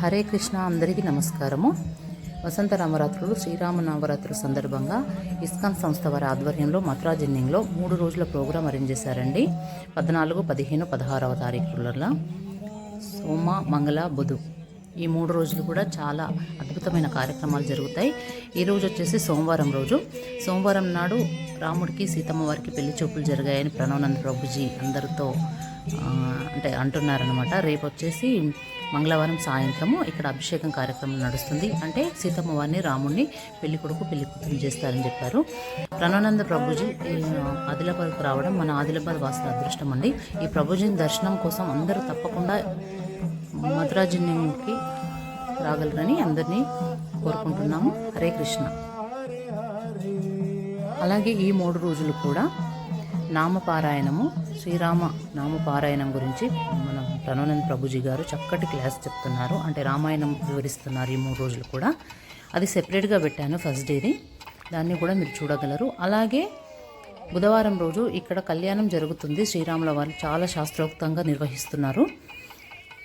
హరే కృష్ణ అందరికీ నమస్కారము. వసంత నవరాత్రులు శ్రీరామ నవరాత్రుల సందర్భంగా ఇస్కాన్ సంస్థ వారి ఆధ్వర్యంలో మథురా జిన్నింగ్లో మూడు రోజుల ప్రోగ్రాం అరేంజ్ చేశారండి. పద్నాలుగు పదిహేను పదహారవ తారీఖులలో సోమ మంగళ బుధు ఈ మూడు రోజులు కూడా చాలా అద్భుతమైన కార్యక్రమాలు జరుగుతాయి. ఈ రోజు వచ్చేసి సోమవారం రోజు. సోమవారం నాడు రాముడికి సీతమ్మ వారికి పెళ్ళి చూపులు జరిగాయని ప్రణవానంద ప్రభుజీ అందరితో అంటే అంటున్నారనమాట రేపు వచ్చేసి మంగళవారం సాయంత్రము ఇక్కడ అభిషేకం కార్యక్రమం నడుస్తుంది. అంటే సీతమ్మ వారిని రాముడిని పెళ్ళి కొడుకు పెళ్ళి కూతురు చేస్తారని చెప్పారు. ప్రణానంద ప్రభుజీ ఆదిలాబాద్కు రావడం మన ఆదిలాబాద్ వాసుల అదృష్టం అండి. ఈ ప్రభుజీని దర్శనం కోసం అందరూ తప్పకుండా మధురాజన్యంకి రాగలరని అందరినీ కోరుకుంటున్నాము. హరే కృష్ణ. అలాగే ఈ మూడు రోజులు కూడా నామపారాయణము శ్రీరామ నామపారాయణం గురించి మన ప్రణవానంద్ ప్రభుజీ గారు చక్కటి క్లాస్ చెప్తున్నారు. అంటే రామాయణం వివరిస్తున్నారు ఈ మూడు రోజులు కూడా. అది సెపరేట్గా పెట్టాను ఫస్ట్ డేది దాన్ని కూడా మీరు చూడగలరు. అలాగే బుధవారం రోజు ఇక్కడ కళ్యాణం జరుగుతుంది. శ్రీరాముల వారు చాలా శాస్త్రోక్తంగా నిర్వహిస్తున్నారు.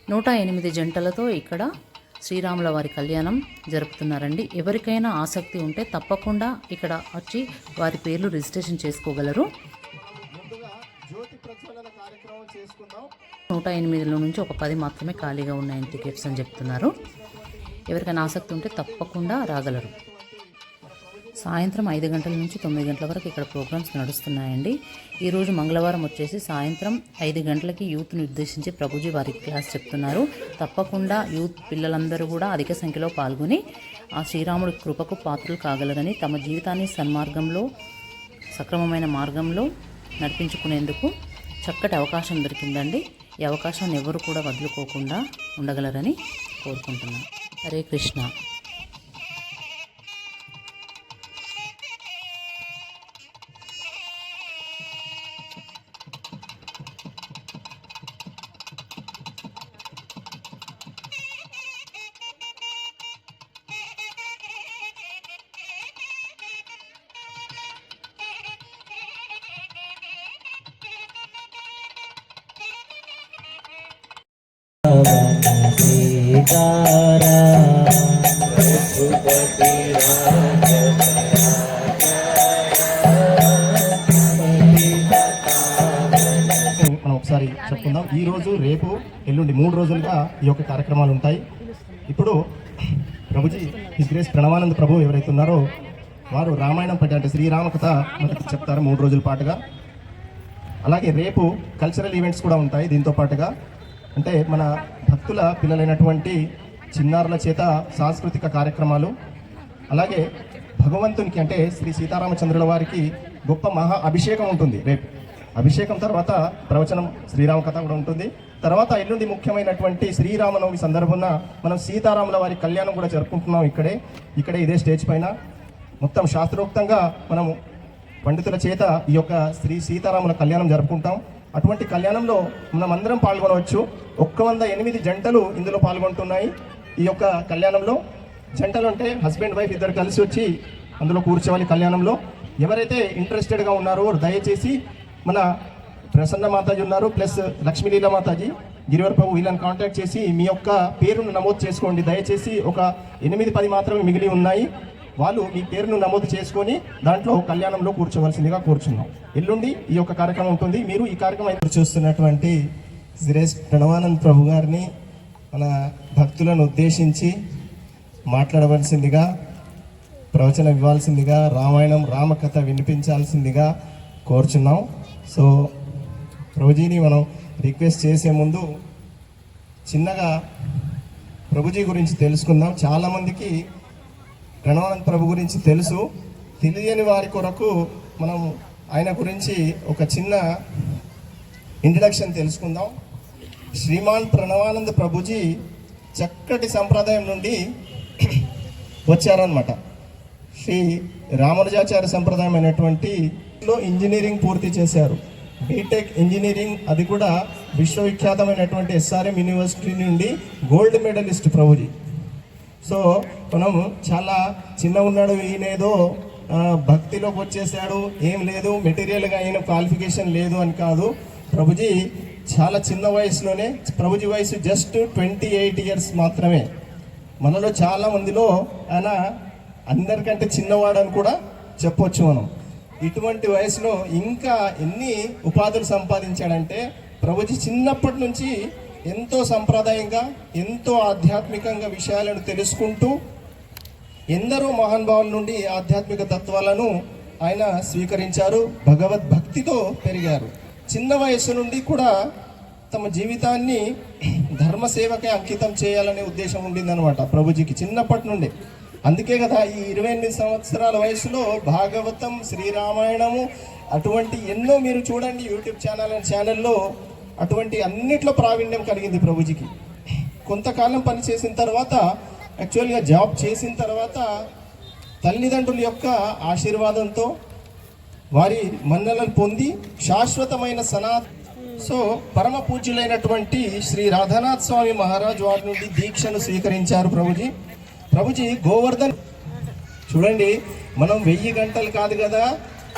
నూట ఎనిమిది జంటలతో ఇక్కడ శ్రీరాముల వారి కళ్యాణం జరుపుతున్నారండి. ఎవరికైనా ఆసక్తి ఉంటే తప్పకుండా ఇక్కడ వచ్చి వారి పేర్లు రిజిస్ట్రేషన్ చేసుకోగలరు. చేసుకుందాం. నూట ఎనిమిదిలో నుంచి ఒక పది మాత్రమే ఖాళీగా ఉన్నాయని టికెట్స్ అని చెప్తున్నారు. ఎవరికైనా ఆసక్తి ఉంటే తప్పకుండా రాగలరు. సాయంత్రం ఐదు గంటల నుంచి తొమ్మిది గంటల వరకు ఇక్కడ ప్రోగ్రామ్స్ నడుస్తున్నాయండి. ఈరోజు మంగళవారం వచ్చేసి సాయంత్రం ఐదు గంటలకి యూత్ని ఉద్దేశించి ప్రభుజీ వారికి క్లాస్ చెప్తున్నారు. తప్పకుండా యూత్ పిల్లలందరూ కూడా అధిక సంఖ్యలో పాల్గొని ఆ శ్రీరాముడి కృపకు పాత్రలు కాగలరని తమ జీవితాన్ని సన్మార్గంలో సక్రమమైన మార్గంలో నడిపించుకునేందుకు చక్కటి అవకాశం దొరికిందండి. ఈ అవకాశాన్ని ఎవరు కూడా వదులుకోకుండా ఉండగలరని కోరుకుంటున్నాను. హరే కృష్ణ. ఒకసారి చెప్పుకుందాం. ఈ రోజు రేపు ఎల్లుండి మూడు రోజులుగా ఈ యొక్క కార్యక్రమాలు ఉంటాయి. ఇప్పుడు ప్రభుజీ హిస్ గ్రేస్ ప్రణవానంద ప్రభు ఎవరైతే ఉన్నారో వారు రామాయణం పట్టి అంటే శ్రీరామ కథ మనకి చెప్తారు మూడు రోజుల పాటుగా. అలాగే రేపు కల్చరల్ ఈవెంట్స్ కూడా ఉంటాయి దీంతో పాటుగా. అంటే మన భక్తుల పిల్లలైనటువంటి చిన్నారుల చేత సాంస్కృతిక కార్యక్రమాలు అలాగే భగవంతునికి అంటే శ్రీ సీతారామచంద్రుల వారికి గొప్ప మహా అభిషేకం ఉంటుంది రేపు. అభిషేకం తర్వాత ప్రవచనం శ్రీరామ కథ కూడా ఉంటుంది. తర్వాత ఎల్లుండి ముఖ్యమైనటువంటి శ్రీరామనవమి సందర్భంన మనం సీతారాముల వారి కళ్యాణం కూడా జరుపుకుంటున్నాం ఇక్కడే ఇక్కడే ఇదే స్టేజ్ పైన. మొత్తం శాస్త్రోక్తంగా మనము పండితుల చేత ఈ యొక్క శ్రీ సీతారాముల కళ్యాణం జరుపుకుంటాం. అటువంటి కళ్యాణంలో మనం అందరం పాల్గొనవచ్చు. ఒక్క వంద ఎనిమిది జంటలు ఇందులో పాల్గొంటున్నాయి ఈ యొక్క కళ్యాణంలో. జంటలు అంటే హస్బెండ్ వైఫ్ ఇద్దరు కలిసి వచ్చి అందులో కూర్చోవాలి కళ్యాణంలో. ఎవరైతే ఇంట్రెస్టెడ్గా ఉన్నారో దయచేసి మన ప్రసన్న మాతాజీ ఉన్నారు ప్లస్ లక్ష్మీలీల మాతాజీ గిరివర్ ప్రభు వీళ్ళని కాంటాక్ట్ చేసి మీ యొక్క పేరును నమోదు చేసుకోండి. దయచేసి ఒక ఎనిమిది పది మాత్రమే మిగిలి ఉన్నాయి. వాళ్ళు మీ పేరును నమోదు చేసుకొని దాంట్లో కళ్యాణంలో కూర్చోవలసిందిగా కూర్చున్నాం. ఎల్లుండి ఈ యొక్క కార్యక్రమం ఉంటుంది. మీరు ఈ కార్యక్రమం చూస్తున్నటువంటి సురేష్ ప్రణవానంద్ ప్రభు గారిని మన భక్తులను ఉద్దేశించి మాట్లాడవలసిందిగా ప్రవచనం ఇవ్వాల్సిందిగా రామాయణం రామకథ వినిపించాల్సిందిగా కోరుచున్నాం. సో ప్రభుజీని మనం రిక్వెస్ట్ చేసే ముందు చిన్నగా ప్రభుజీ గురించి తెలుసుకుందాం. చాలామందికి ప్రణవానంద్ ప్రభు గురించి తెలుసు. తెలియని వారి కొరకు మనం ఆయన గురించి ఒక చిన్న ఇంట్రడక్షన్ తెలుసుకుందాం. శ్రీమాన్ ప్రణవానంద ప్రభుజీ చక్కటి సంప్రదాయం నుండి వచ్చారనమాట శ్రీ రామానుజాచార్య సంప్రదాయం అయినటువంటి లో ఇంజనీరింగ్ పూర్తి చేశారు. బీటెక్ ఇంజనీరింగ్ అది కూడా విశ్వవిఖ్యాతమైనటువంటి ఎస్ఆర్ఎం యూనివర్సిటీ నుండి గోల్డ్ మెడలిస్ట్ ప్రభుజీ. సో మనం చాలా చిన్న ఉన్నాడు ఈయనేదో భక్తిలోకి వచ్చేసాడు ఏం లేదు మెటీరియల్గా అయిన క్వాలిఫికేషన్ లేదు అని కాదు. ప్రభుజీ చాలా చిన్న వయసులోనే ప్రభుజీ వయసు జస్ట్ ట్వంటీ ఎయిట్ ఇయర్స్ మాత్రమే. మనలో చాలా మందిలో ఆయన అందరికంటే చిన్నవాడని కూడా చెప్పొచ్చు మనం. ఇటువంటి వయసులో ఇంకా ఎన్ని ఉపాధులు సంపాదించాడంటే ప్రభుజీ చిన్నప్పటి నుంచి ఎంతో సంప్రదాయంగా ఎంతో ఆధ్యాత్మికంగా విషయాలను తెలుసుకుంటూ ఎందరో మహానుభావుల నుండి ఆధ్యాత్మిక తత్వాలను ఆయన స్వీకరించారు భగవద్భక్తితో పెరిగారు. చిన్న వయసు నుండి కూడా తమ జీవితాన్ని ధర్మసేవకే అంకితం చేయాలనే ఉద్దేశం ఉండిందనమాట ప్రభుజీకి చిన్నప్పటి నుండి. అందుకే కదా ఈ ఇరవై ఎనిమిది సంవత్సరాల వయసులో భాగవతం శ్రీరామాయణము అటువంటి ఎన్నో మీరు చూడండి యూట్యూబ్ ఛానల్ ఛానల్లో అటువంటి అన్నిట్లో ప్రావీణ్యం కలిగింది ప్రభుజీకి. కొంతకాలం పనిచేసిన తర్వాత యాక్చువల్గా జాబ్ చేసిన తర్వాత తల్లిదండ్రుల యొక్క ఆశీర్వాదంతో వారి మన్నలను పొంది శాశ్వతమైన సనా సో పరమ పూజ్యులైనటువంటి శ్రీ రాధానాథ్ స్వామి మహారాజ్ వారి నుండి దీక్షను స్వీకరించారు ప్రభుజీ. ప్రభుజీ గోవర్ధన్ చూడండి మనం వెయ్యి గంటలు కాదు కదా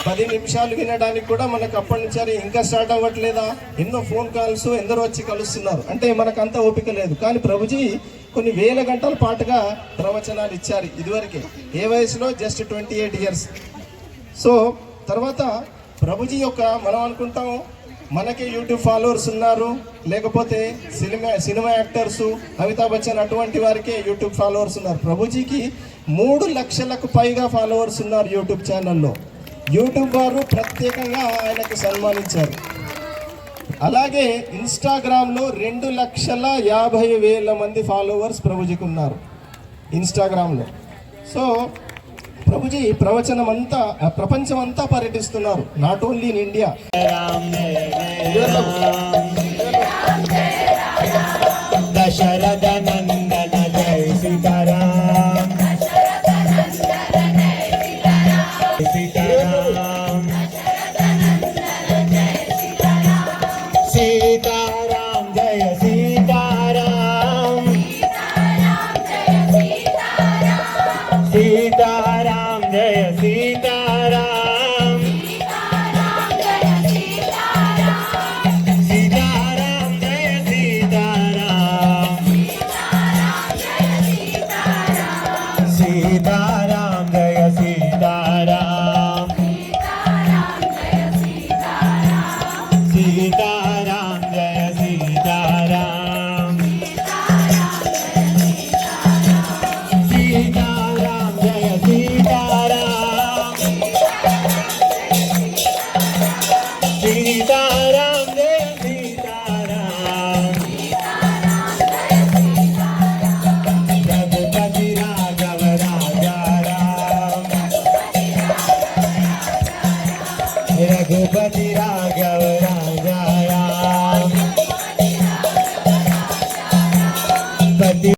పది నిమిషాలు వినడానికి కూడా మనకు అప్పటి నుంచి అరే ఇంకా స్టార్ట్ అవ్వట్లేదా? ఎన్నో ఫోన్ కాల్స్ ఎందరో వచ్చి కలుస్తున్నారు. అంటే మనకు అంత ఓపిక లేదు. కానీ ప్రభుజీ కొన్ని వేల గంటల పాటుగా ప్రవచనాలు ఇచ్చారు ఇదివరకే. ఏ వయసులో? Just twenty eight years so తర్వాత ప్రభుజీ యొక్క మనం అనుకుంటాం మనకే యూట్యూబ్ ఫాలోవర్స్ ఉన్నారు. లేకపోతే cinema cinema actors Amitabh Bachchan అటువంటి వారికే యూట్యూబ్ ఫాలోవర్స్ ఉన్నారు. ప్రభుజీకి మూడు లక్షలకు పైగా ఫాలోవర్స్ ఉన్నారు యూట్యూబ్ ఛానల్లో యూట్యూబ్ వారు ప్రత్యేకంగా ఆయనకు సన్మానించారు అలాగే ఇన్స్టాగ్రామ్లో రెండు లక్షల యాభై వేల మంది ఫాలోవర్స్ ప్రభుజీకి ఉన్నారు ఇన్స్టాగ్రామ్లో సో ప్రభుజీ ప్రవచనం అంతా ప్రపంచం అంతా పర్యటిస్తున్నారు not only in India Dussehra